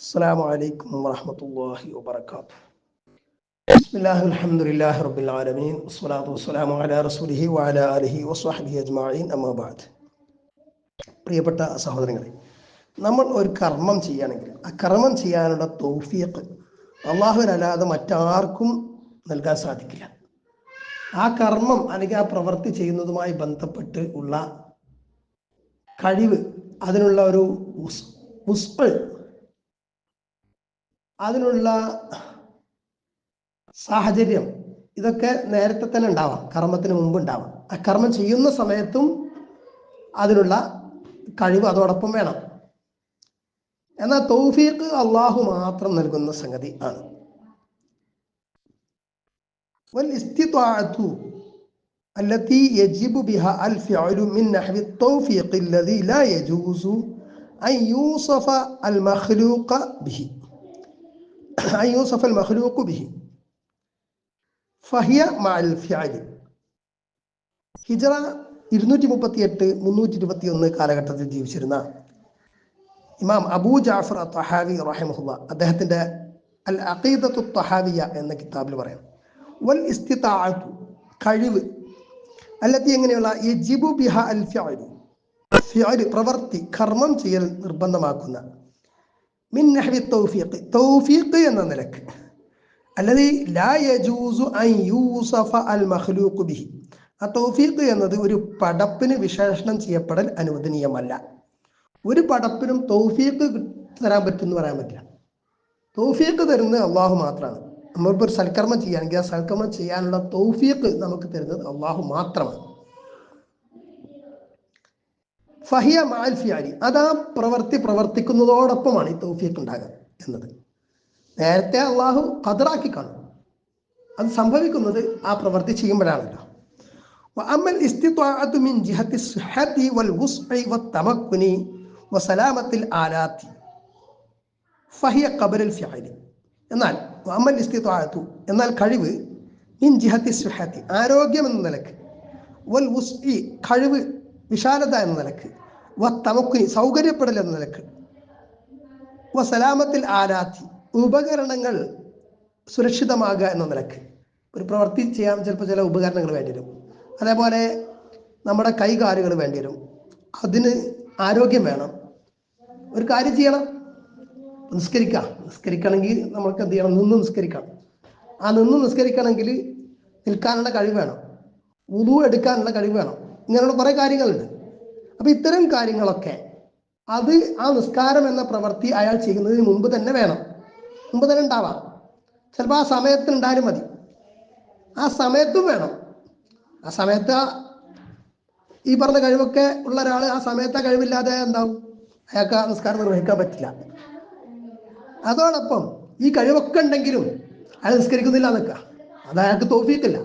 السلام عليكم ورحمة الله وبركاته بسم الله الحمد لله رب العالمين والصلاة والسلام على رسوله وعلى آله وصحبه أجمعين أما بعد പ്രിയപ്പെട്ട സഹോദരങ്ങളെ നമ്മൾ ഒരു കർമ്മം ചെയ്യുകയാണെങ്കിൽ ആ കർമ്മം ചെയ്യാനുള്ള തൗഫീഖ് അള്ളാഹുവിനല്ലാതെ മറ്റാർക്കും നൽകാൻ സാധിക്കില്ല ആ കർമ്മം അല്ലെങ്കിൽ ആ പ്രവൃത്തി ചെയ്യുന്നതുമായി ബന്ധപ്പെട്ട് ഉള്ള കഴിവ് അതിനുള്ള ഒരു ഉസ് ഉസ്പ് അതിനുള്ള സാഹചര്യം ഇതൊക്കെ നേരത്തെ തന്നെ ഉണ്ടാവാം കർമ്മത്തിന് മുമ്പ് ഉണ്ടാവാം ആ കർമ്മം ചെയ്യുന്ന സമയത്തും അതിനുള്ള കഴിവ് അതോടൊപ്പം വേണം എന്നാൽ തൗഫീഖ് അള്ളാഹു മാത്രം നൽകുന്ന സംഗതി ആണ് والاستطاعة التي يجب بها الفعل من نحو التوفيق الذي لا يجوز أن يوصف المخلوق به യൂസഫ് അൽ മഹ്ലൂക്കു ബിഹി ഫഹിയ മാൽ ഫിയാലി ഹിജറ ഇരുന്നൂറ്റി മുപ്പത്തി എട്ട് മുന്നൂറ്റി ഇരുപത്തി ഒന്ന് കാലഘട്ടത്തിൽ ജീവിച്ചിരുന്ന ഇമാം അബൂ ജാഫർ തഹാവി റഹിമഹുല്ല അദ്ദേഹത്തിന്റെ അൽ അഖീദത്തു തഹാവിയ എന്ന കിതാബിൽ പറയാം. വൽ ഇസ്തിത്താഴത്തു കഴിവ് അല്ലത്തി എങ്ങനെയുള്ള ഈ ജിബു ബിഹ അൽ ഫിയാലു പ്രവർത്തി കർമ്മം ചെയ്യൽ നിർബന്ധമാക്കുന്ന മിൻ തൗഫീഖ്. തൗഫീഖ് എന്ന നിലയ്ക്ക്. അല്ലതി ലാ യജൂസു അൻ യൂസഫ അൽ ബിഹി. ആ തൗഫീഖ് എന്നത് ഒരു പടപ്പിന് വിശേഷണം ചെയ്യപ്പെടൽ അനുവദനീയമല്ല. ഒരു പടപ്പിനും തൗഫീഖ് തരാൻ പറ്റുമെന്ന് പറയാൻ പറ്റില്ല. തൗഫീഖ് തരുന്നത് അള്ളാഹു മാത്രമാണ് നമ്മളിപ്പോൾ ഒരു സൽക്കർമ്മം ചെയ്യുകയാണെങ്കിൽ ആ സൽക്കർമ്മം ചെയ്യാനുള്ള തൗഫീഖ് നമുക്ക് തരുന്നത് അള്ളാഹു മാത്രമാണ്. ഫഹിയ മാൽ ഫിയാലി അത് ആ പ്രവർത്തി പ്രവർത്തിക്കുന്നതോടൊപ്പമാണ് ഈ തൗഫീഖ് ഉണ്ടാകുക എന്നത് നേരത്തെ അള്ളാഹു കതറാക്കി കാണും അത് സംഭവിക്കുന്നത് ആ പ്രവൃത്തി ചെയ്യുമ്പോഴാണല്ലോ وأما الاستطاعة من جهة الصحة والوسع والتمكن وسلامة الآلات فهي قبل الفعل എന്നാൽ അമ്മൽ ഇസ്തിത്വാത്തു എന്നാൽ കഴിവ് മിൻ ജിഹത്തി സുഹത്തി ആരോഗ്യം എന്ന നിലക്ക് വൽ ഉസ്ഇ കഴിവ് വിശാലത എന്ന നിലയ്ക്ക് വ തമക്കുനി സൗകര്യപ്പെടൽ എന്ന നിലയ്ക്ക്. വ സലാമത്തിൽ ആരാത്തി ഉപകരണങ്ങൾ സുരക്ഷിതമാകുക എന്ന നിലയ്ക്ക്. ഒരു പ്രവൃത്തി ചെയ്യാൻ ചിലപ്പോൾ ചില ഉപകരണങ്ങൾ വേണ്ടി വരും. അതേപോലെ നമ്മുടെ കൈകാലുകൾ വേണ്ടി വരും. അതിന് ആരോഗ്യം വേണം. ഒരു കാര്യം ചെയ്യണം. നിസ്കരിക്കാം. നിസ്കരിക്കണമെങ്കിൽ നമ്മൾക്ക് എന്ത് ചെയ്യണം? നിന്ന് നിസ്കരിക്കണം. ആ നിന്ന് നിസ്കരിക്കണമെങ്കിൽ നിൽക്കാനുള്ള കഴിവ് വേണം. ഉതു എടുക്കാനുള്ള കഴിവ് വേണം. ഇങ്ങനെയുള്ള കുറേ കാര്യങ്ങളുണ്ട്. അപ്പം ഇത്തരം കാര്യങ്ങളൊക്കെ അത് ആ നിസ്കാരം എന്ന പ്രവൃത്തി അയാൾ ചെയ്യുന്നതിന് മുമ്പ് തന്നെ വേണം. മുമ്പ് തന്നെ ഉണ്ടാവാം. ചിലപ്പോൾ ആ സമയത്ത് ഉണ്ടായാലും മതി. ആ സമയത്തും വേണം. ആ സമയത്ത് ഈ പറഞ്ഞ കഴിവൊക്കെ ഉള്ള ഒരാൾ ആ സമയത്ത് ആ കഴിവില്ലാതെ എന്താവും? അയാൾക്ക് ആ നിസ്കാരം നിർവഹിക്കാൻ പറ്റില്ല. അതോടൊപ്പം ഈ കഴിവൊക്കെ ഉണ്ടെങ്കിലും അയാൾ നിസ്കരിക്കുന്നില്ല എന്നൊക്കെ അത് അയാൾക്ക് തോഫീക്കില്ല.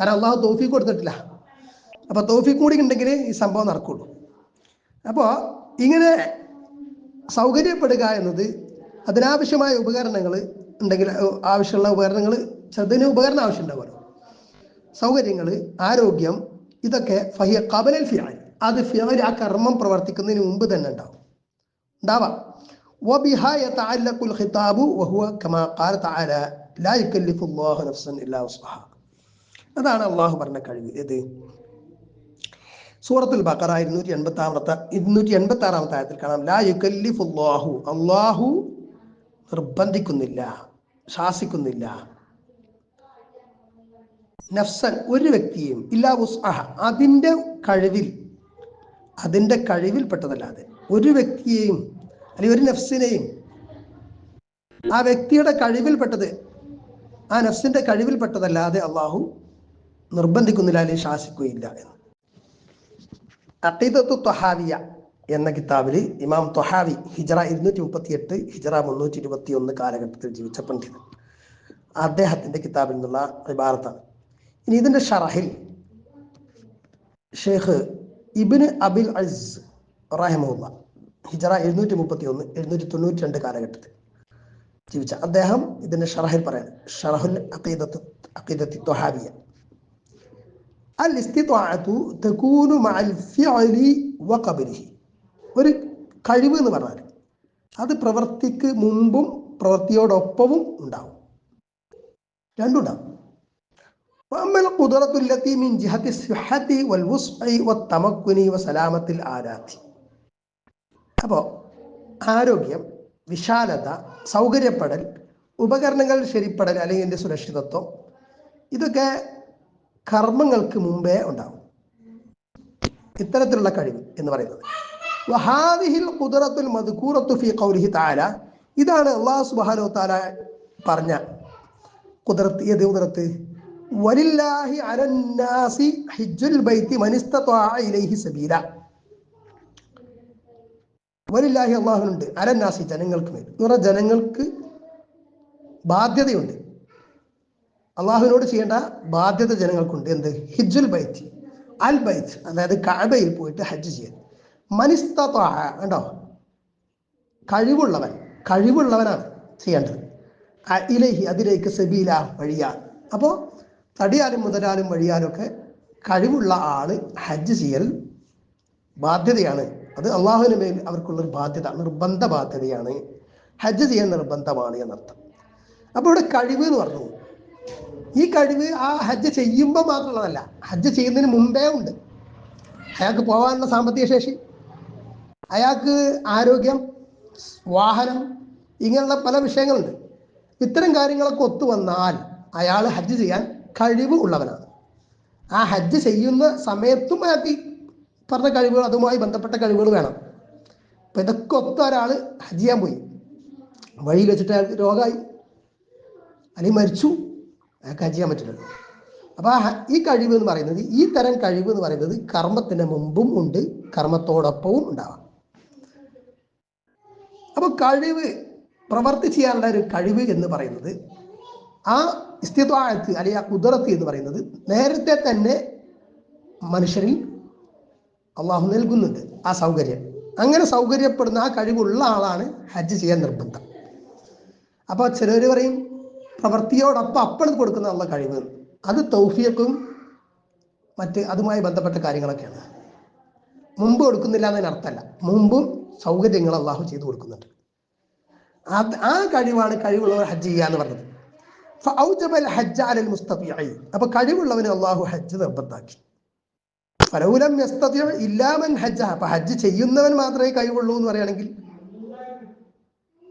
കാരണം അള്ളാഹു തോഫീക്ക് കൊടുത്തിട്ടില്ല. അപ്പൊ തോഫീക്ക് കൂടി ഉണ്ടെങ്കിൽ ഈ സംഭവം നടക്കുള്ളൂ അപ്പോൾ ഇങ്ങനെ സൗകര്യപ്പെടുക എന്നത് അതിനാവശ്യമായ ഉപകരണങ്ങൾ ഉണ്ടെങ്കിൽ ആവശ്യമുള്ള ഉപകരണങ്ങൾ ചെറുതിന് ഉപകരണം ആവശ്യമുണ്ടാവുമല്ലോ സൗകര്യങ്ങൾ ആരോഗ്യം ഇതൊക്കെ ഫഹിയ കബലൽ ഫിയാൽ അത് ഫിയാൽ ആ കർമ്മം പ്രവർത്തിക്കുന്നതിന് മുമ്പ് തന്നെ ഉണ്ടാവും ഉണ്ടാവാം وبها يتعلق الخطاب وهو كما قال تعالى لا يكلف الله نفسا الا وسعها അതാണ് അള്ളാഹു പറഞ്ഞ കഴിവ് ഏത് സൂറത്തുൽ ബക്കറ ഇരുന്നൂറ്റി എൺപത്തി ആറാമത്തെ ഇരുന്നൂറ്റി എൺപത്തി ആറാമത്തെ ആയത്തിൽ കാണാം ലാ യുക്കല്ലിഫുല്ലാഹു അള്ളാഹു നിർബന്ധിക്കുന്നില്ല ശാസിക്കുന്നില്ല. നഫ്സൻ ഒരു വ്യക്തിയും ഇല്ലാ ഉസ്അഹ അതിന്റെ കഴിവിൽ അതിന്റെ കഴിവിൽപ്പെട്ടതല്ലാതെ ഒരു വ്യക്തിയെയും അല്ലെങ്കിൽ ഒരു നഫ്സിനെയും ആ വ്യക്തിയുടെ കഴിവിൽപ്പെട്ടത് ആ നഫ്സിന്റെ കഴിവിൽപ്പെട്ടതല്ലാതെ അള്ളാഹു നിർബന്ധിക്കുന്നില്ല അല്ലെങ്കിൽ ശാസിക്കുകയില്ല എന്ന്. അക്കീദത്തു തൊഹാവിയ എന്ന കിതാബിൽ ഇമാം തൊഹാവി ഹിജറ ഇരുന്നൂറ്റി മുപ്പത്തി എട്ട് ഹിജറ മുന്നൂറ്റി ഇരുപത്തി ഒന്ന് കാലഘട്ടത്തിൽ ജീവിച്ച പണ്ഡിതൻ അദ്ദേഹത്തിന്റെ കിതാബിൽ നിന്നുള്ള ഇബാറത്താണ്. ഇനി ഇതിന്റെ ഷറഹിൽ ഷെയ്ഖ് ഇബിന് അബിൽ അസ് റഹമുല്ല ഹിജറ എഴുന്നൂറ്റി മുപ്പത്തി ഒന്ന് എഴുന്നൂറ്റി തൊണ്ണൂറ്റി രണ്ട് കാലഘട്ടത്തിൽ ജീവിച്ച. അദ്ദേഹം ഇതിന്റെ ഷറഹിൽ പറയാൻ ഷറഹുൽ അഖീദത്ത് അഖീദത്തി തൊഹാബിയ അൽ ഇസ്തിത്വാഅത്തു തകൂനു മഅൽ ഫിഅലി വഖബലിഹി ഒരു കഴിവ് എന്ന് പറഞ്ഞാൽ അത് പ്രവൃത്തിക്ക് മുമ്പും പ്രവൃത്തിയോടൊപ്പവും ഉണ്ടാവും രണ്ടുണ്ടാവും وأما القدرة التي من جهة الصحة والوسع والتمكن وسلامة الآلات അപ്പോൾ ആരോഗ്യം വിശാലത സൗകര്യപ്പെടൽ ഉപകരണങ്ങൾ ശരിപ്പെടൽ അല്ലെങ്കിൽ എൻ്റെ സുരക്ഷിതത്വം ഇതൊക്കെ കർമ്മങ്ങൾക്ക് മുമ്പേ ഉണ്ടാവും. ഇത്തരത്തിലുള്ള കഴിവ് എന്ന് പറയുന്നത്. വഹാദിഹിൽ ഖുദറത്തുൽ മധുക്കൂറത്തു ഫീ ഖൗലിഹി തആല. ഇതാണ് അല്ലാഹു സുബ്ഹാനഹു തആല പറഞ്ഞ ഖുദറത്ത് ഏത് ഖുദറത്ത്? വലില്ലാഹി അലന്നാസി ഹിജ്ജുൽ ബൈത്തി ഇലൈഹി സബീല. വലില്ലാഹി അള്ളാഹുനുണ്ട് അലന്നാസി ജനങ്ങൾക്ക് മേൽ. എന്ന് പറഞ്ഞാൽ ജനങ്ങൾക്ക് ബാധ്യതയുണ്ട്. അള്ളാഹുവിനോട് ചെയ്യേണ്ട ബാധ്യത ജനങ്ങൾക്കുണ്ട്. എന്ത്? ഹിജുൽ ബൈത്ത്. അൽ ബൈത്ത് അതായത് കഅബയിൽ പോയിട്ട് ഹജ്ജ് ചെയ്യാൻ. മനിസ്തത്വാ കണ്ടോ? കഴിവുള്ളവൻ കഴിവുള്ളവനാണ് ചെയ്യേണ്ടത്. ഇലഹി അതിലേക്ക് സബീല വഴിയാൽ അപ്പോൾ തടിയാലും മുതലാലും വഴിയാലും ഒക്കെ കഴിവുള്ള ആൾ ഹജ്ജ് ചെയ്യൽ ബാധ്യതയാണ്. അത് അള്ളാഹുവിന് മേൽ അവർക്കുള്ളൊരു ബാധ്യത നിർബന്ധ ബാധ്യതയാണ്. ഹജ്ജ് ചെയ്യാൻ നിർബന്ധമാണ് എന്നർത്ഥം. അപ്പോൾ ഇവിടെ കഴിവ് എന്ന് പറഞ്ഞു. ഈ കഴിവ് ആ ഹജ്ജ് ചെയ്യുമ്പോൾ മാത്രമുള്ളതല്ല ഹജ്ജ് ചെയ്യുന്നതിന് മുമ്പേ ഉണ്ട്. അയാൾക്ക് പോകാനുള്ള സാമ്പത്തിക ശേഷി അയാൾക്ക് ആരോഗ്യം വാഹനം ഇങ്ങനെയുള്ള പല വിഷയങ്ങളുണ്ട്. ഇത്തരം കാര്യങ്ങളൊക്കെ ഒത്തു വന്നാൽ അയാൾ ഹജ്ജ് ചെയ്യാൻ കഴിവ് ഉള്ളവനാണ്. ആ ഹജ്ജ് ചെയ്യുന്ന സമയത്തും അയാൾക്ക് പറഞ്ഞ കഴിവുകൾ അതുമായി ബന്ധപ്പെട്ട കഴിവുകൾ വേണം. അപ്പം ഇതൊക്കെ ഒത്ത ഒരാൾ ഹജ്ജ് ചെയ്യാൻ പോയി. വഴിയിൽ വെച്ചിട്ട് അയാൾക്ക് രോഗമായി. അല്ലെങ്കിൽ മരിച്ചു. ഹജ്ജ് ചെയ്യാൻ പറ്റില്ലല്ലോ. അപ്പോൾ ഈ കഴിവ് എന്ന് പറയുന്നത് ഈ തരം കഴിവ് എന്ന് പറയുന്നത് കർമ്മത്തിന് മുമ്പും ഉണ്ട് കർമ്മത്തോടൊപ്പവും ഉണ്ടാവാം. അപ്പോൾ കഴിവ് പ്രവർത്തി ചെയ്യാനുള്ള ഒരു കഴിവ് എന്ന് പറയുന്നത് ആ സ്ഥിത്വാഴത്ത് അല്ലെങ്കിൽ ആ കുതിരത്ത് എന്ന് പറയുന്നത് നേരത്തെ തന്നെ മനുഷ്യരിൽ അള്ളാഹു നൽകുന്നുണ്ട് ആ സൗകര്യം. അങ്ങനെ സൗകര്യപ്പെടുന്ന ആ കഴിവുള്ള ആളാണ് ഹജ്ജ് ചെയ്യാൻ നിർബന്ധം. അപ്പോൾ ചിലർ പറയും പ്രവൃത്തിയോടൊപ്പം കൊടുക്കുന്ന ഉള്ള കഴിവ്. അത് തൗഫിയക്കും മറ്റ് അതുമായി ബന്ധപ്പെട്ട കാര്യങ്ങളൊക്കെയാണ്. മുമ്പ് കൊടുക്കുന്നില്ല എന്നതിന് അർത്ഥമല്ല. മുമ്പും സൗകര്യങ്ങൾ അള്ളാഹു ചെയ്തു കൊടുക്കുന്നുണ്ട്. അത് ആ കഴിവാണ് കഴിവുള്ളവർ ഹജ്ജ് ചെയ്യുക എന്ന് പറഞ്ഞത്. ഫൗജബൽ ഹജ്ജ് അലൽ അപ്പൊ കഴിവുള്ളവന് അള്ളാഹു ഹജ്ജ് നിർബന്ധാക്കി. ഫലൗലം ഇല്ലാമൻ ഹജ്ജ. അപ്പൊ ഹജ്ജ് ചെയ്യുന്നവൻ മാത്രമേ കഴിവുള്ളൂ എന്ന് പറയുകയാണെങ്കിൽ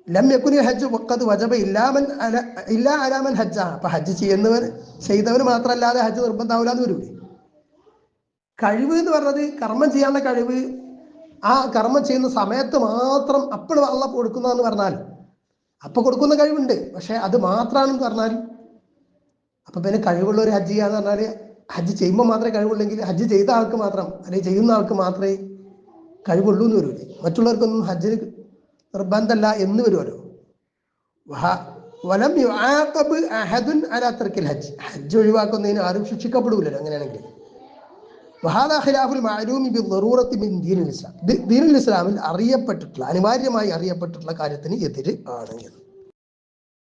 ലം യക്കുനി ഹജ്ജ് വഖദ് വജബ ഇല്ലാമൻ അല ഇല്ലാ അലാമൻ ഹജ്ജ. അപ്പൊ ഹജ്ജ് ചെയ്യുന്നവർ ചെയ്തവർ മാത്രമല്ലാതെ ഹജ്ജ് നിർബന്ധാവില്ല എന്ന് വരൂലേ. കഴിവ് എന്ന് പറഞ്ഞത് കർമ്മം ചെയ്യാനുള്ള കഴിവ് ആ കർമ്മം ചെയ്യുന്ന സമയത്ത് മാത്രം അപ്പോൾ അള്ള കൊടുക്കുന്നതെന്ന് പറഞ്ഞാൽ. അപ്പൊ കൊടുക്കുന്ന കഴിവുണ്ട് പക്ഷെ അത് മാത്രമാണെന്ന് പറഞ്ഞാൽ. അപ്പൊ പിന്നെ കഴിവുള്ള ഒരു ഹജ്ജ് ചെയ്യാന്ന് പറഞ്ഞാൽ ഹജ്ജ് ചെയ്യുമ്പോൾ മാത്രമേ കഴിവുള്ളെങ്കിൽ ഹജ്ജ് ചെയ്ത ആൾക്ക് മാത്രം അല്ലെങ്കിൽ ചെയ്യുന്ന ആൾക്ക് മാത്രമേ കഴിവുള്ളൂ എന്ന് വരൂലേ. മറ്റുള്ളവർക്കൊന്നും ഹജ്ജിന് നിർബന്ധമല്ല എന്ന് വരുമല്ലോ വലം യുആഖബ് അഹദുൻ അലാ തർക്കിൽ ഹജ്ജ്. ഹജ്ജ് ഒഴിവാക്കുന്നതിന് ആരും ശിക്ഷിക്കപ്പെടൂലല്ലോ അങ്ങനെയാണെങ്കിൽ. വഹാദ ഖിലാഫുൽ മഅലൂമി ബി ബിദ്ദറൂറത്തി മിൻ ദീനുൽ ഇസ്ലാം. ദീനുൽ ഇസ്ലാമിൽ അറിയപ്പെട്ടിട്ടുള്ള അനിവാര്യമായി അറിയപ്പെട്ടിട്ടുള്ള കാര്യത്തിന് എതിര് ആണ്